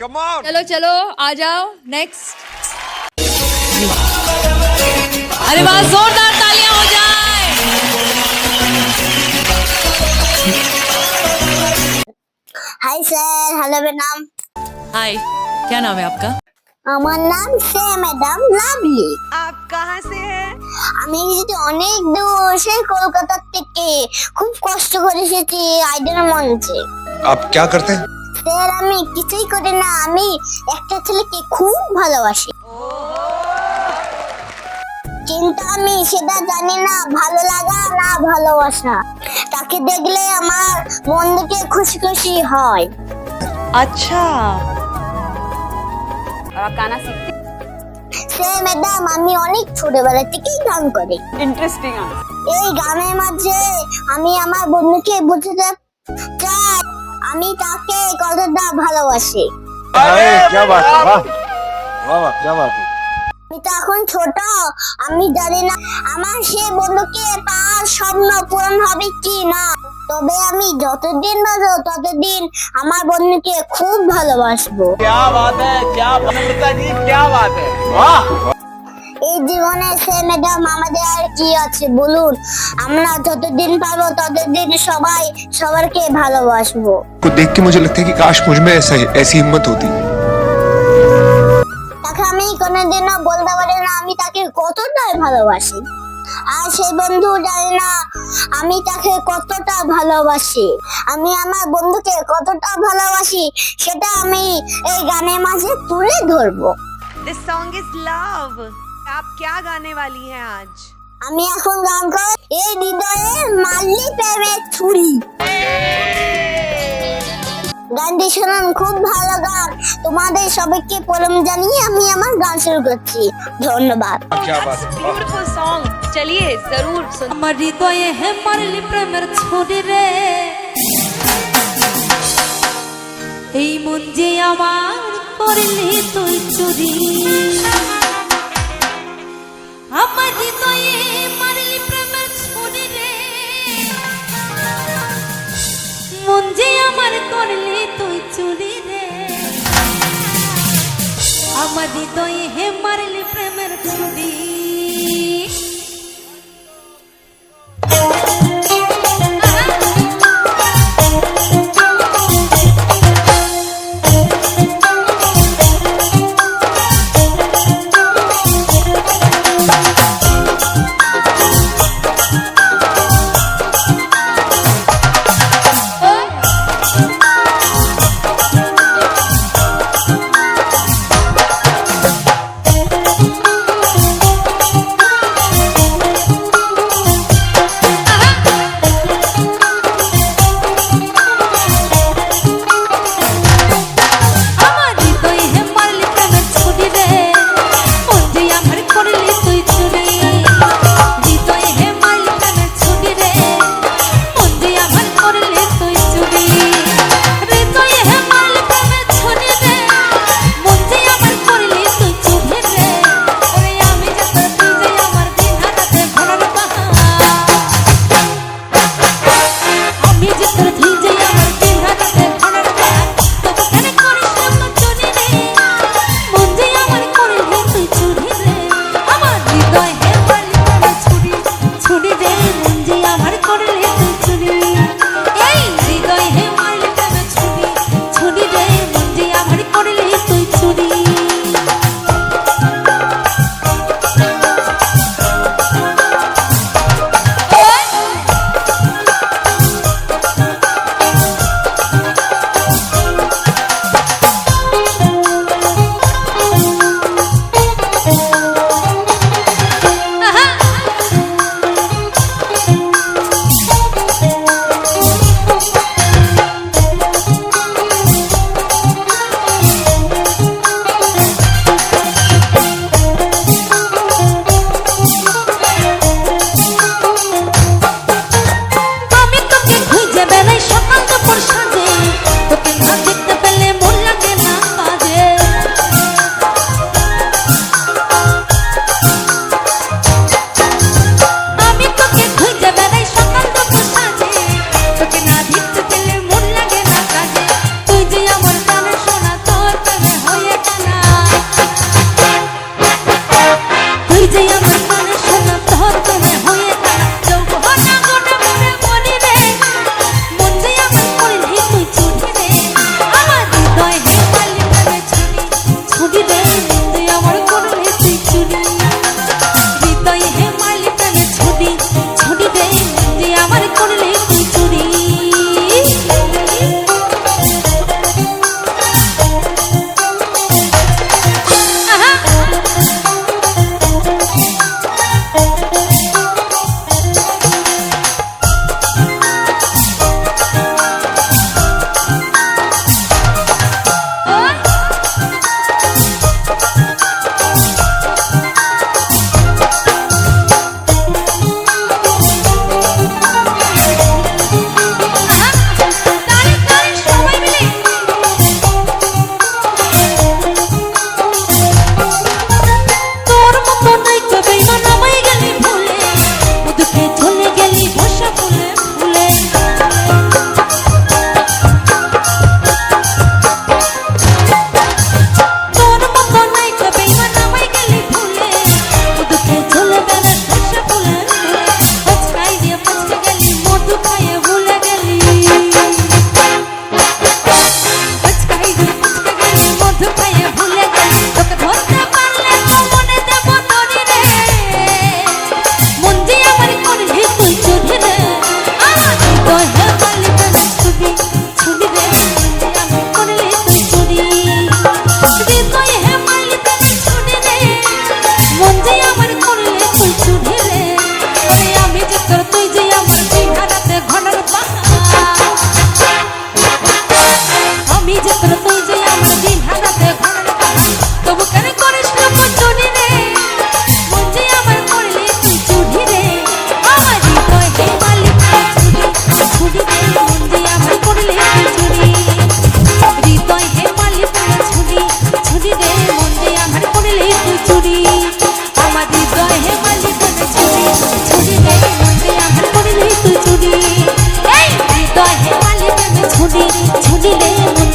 Come on चलो चलो आ जाओ नेक्स्ट अरे वाह जोरदार तालियां हो जाए hi sir hello madam hi क्या नाम है आपका আমার নাম সে ম্যাডাম লাভলি आप कहाँ से हैं আমি এসেছি অনেক দূর সেই কলকাতা থেকে খুব কষ্ট করে এসেছি আইডের মঞ্চে आप क्या करते हैं এর আমি কিছুই করি না। আমি একটা ছেলেকে খুব ভালোবাসি। কিন্তু আমি সেটা জানি না ভালো লাগা না ভালোবাসা। তাকে দেখলে আমার মন থেকে খুশি খুশি হয়। আচ্ছা। গানা শিখতে সে ম্যাডাম আমি অনেক ছোটবেলা থেকেই গান করি। ইন্টারেস্টিং এই গানের মাঝে আমি আমার বন্ধুকে বুঝতে আমি তাকে কতটা ভালোবাসি अरे क्या बात है वाह वाह वाह क्या बात है আমি তো এখন ছোট আমি জানি না আমার সে বন্ধুকে তার স্বপ্ন পূরণ হবে কি না তবে আমি যতদিন বাঁচবো ততদিন আমার বন্ধুকে খুব ভালোবাসবো क्या बात है क्या नम्रता जी क्या बात है वाह এই জীবনে সে ম্যাডাম আমাদের আর কি আছে বলুন আমরা যতদিন পারবো ততদিন সবাই সবারকে ভালোবাসবো को देख के मुझे लगता है कि काश मुझ में ऐसा ऐसी हिम्मत होती তাকে আমি কোনোদিনও বলতে পারি না আমি তাকে কতটা ভালোবাসি আর সেই বন্ধু জানে না আমি তাকে কতটা ভালোবাসি আমি আমার বন্ধুকে কতটা ভালোবাসি সেটা আমি এই গানের মাঝে তুলে ধরবো दिस सॉन्ग इज लव आप क्या गाने वाली हैं आज আমি এখন গান করে এই হৃদয়ে মাল্লি প্রেমের ছুরি গানটি শুনুন খুব ভালো গান তোমাদের সবাইকে প্রণাম জানিয়ে আমি আমার গান শুরু করছি ধন্যবাদ क्या बात है वाह। ब्यूटीफुल सॉन्ग चलिए जरूर सुन আমার হৃদয়ে হে মারলি প্রেমের ছুরি রে এই মন যে আমার করলি তুই চুরি হৃদয়ে হে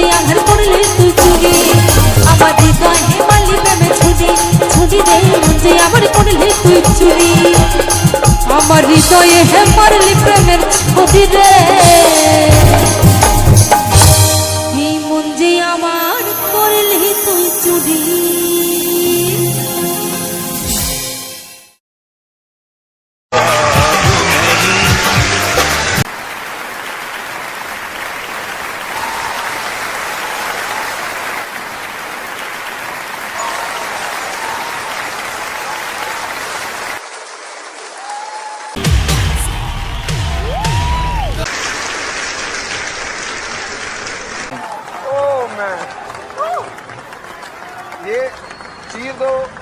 মন্দে আমার করলি তুই চুরি আমার হৃদয় মালি প্রেমে ছুরি ছুরি রে মন্দে আমার করলি তুই চুরি আমার হৃদয়ে হে মারলি প্রেমের ছবি রে